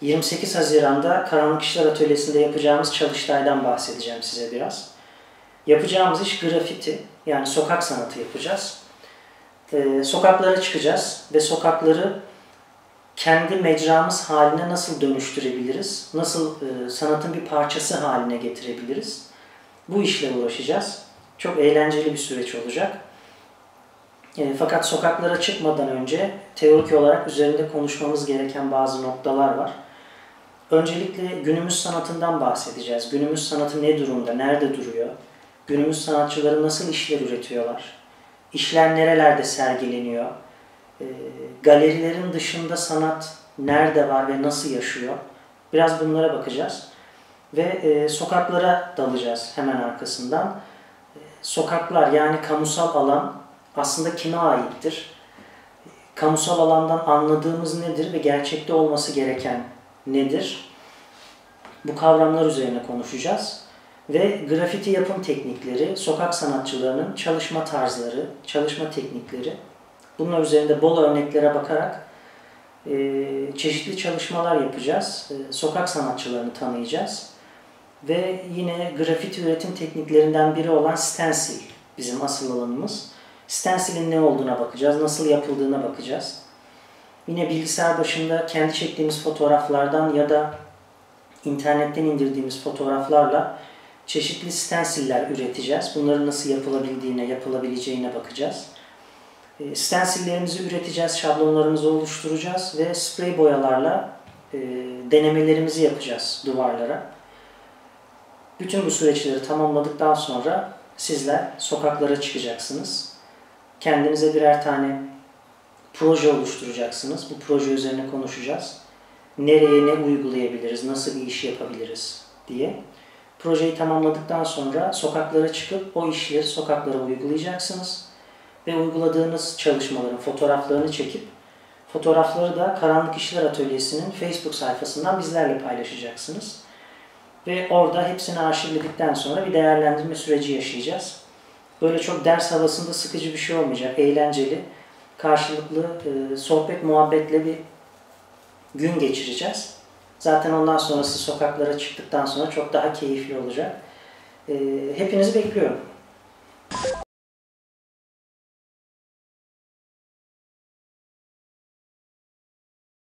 28 Haziran'da Karanlık İşler Atölyesi'nde yapacağımız çalıştaydan bahsedeceğim size biraz. Yapacağımız iş grafiti, yani sokak sanatı yapacağız. Ee, sokaklara çıkacağız ve sokakları kendi mecramız haline nasıl dönüştürebiliriz, nasıl e, sanatın bir parçası haline getirebiliriz. Bu işle uğraşacağız. Çok eğlenceli bir süreç olacak. E, fakat sokaklara çıkmadan önce teorik olarak üzerinde konuşmamız gereken bazı noktalar var. Öncelikle günümüz sanatından bahsedeceğiz. Günümüz sanatı ne durumda, nerede duruyor? Günümüz sanatçıları nasıl işler üretiyorlar? İşler nerelerde sergileniyor? E, galerilerin dışında sanat nerede var ve nasıl yaşıyor? Biraz bunlara bakacağız. Ve e, sokaklara dalacağız hemen arkasından. E, sokaklar yani kamusal alan aslında kime aittir? Kamusal alandan anladığımız nedir ve gerçekte olması gereken nedir? Bu kavramlar üzerine konuşacağız. Ve grafiti yapım teknikleri, sokak sanatçılarının çalışma tarzları, çalışma teknikleri. Bunlar üzerinde bol örneklere bakarak e, çeşitli çalışmalar yapacağız. E, sokak sanatçılarını tanıyacağız. Ve yine grafiti üretim tekniklerinden biri olan stencil bizim asıl alanımız. Stencil'in ne olduğuna bakacağız, nasıl yapıldığına bakacağız. Yine bilgisayar başında kendi çektiğimiz fotoğraflardan ya da internetten indirdiğimiz fotoğraflarla çeşitli stenciller üreteceğiz. Bunların nasıl yapılabildiğine, yapılabileceğine bakacağız. E, stencillerimizi üreteceğiz, şablonlarımızı oluşturacağız ve sprey boyalarla e, denemelerimizi yapacağız duvarlara. Bütün bu süreçleri tamamladıktan sonra sizler sokaklara çıkacaksınız. Kendinize birer tane proje oluşturacaksınız. Bu proje üzerine konuşacağız. Nereye ne uygulayabiliriz, nasıl bir iş yapabiliriz diye. Projeyi tamamladıktan sonra sokaklara çıkıp o işleri sokaklara uygulayacaksınız. Ve uyguladığınız çalışmaların fotoğraflarını çekip fotoğrafları da Karanlık İşler Atölyesi'nin Facebook sayfasından bizlerle paylaşacaksınız. Ve orada hepsini arşivledikten sonra bir değerlendirme süreci yaşayacağız. Böyle çok ders havasında sıkıcı bir şey olmayacak. Eğlenceli, karşılıklı e, sohbet muhabbetle bir gün geçireceğiz. Zaten ondan sonrası sokaklara çıktıktan sonra çok daha keyifli olacak. E, hepinizi bekliyorum.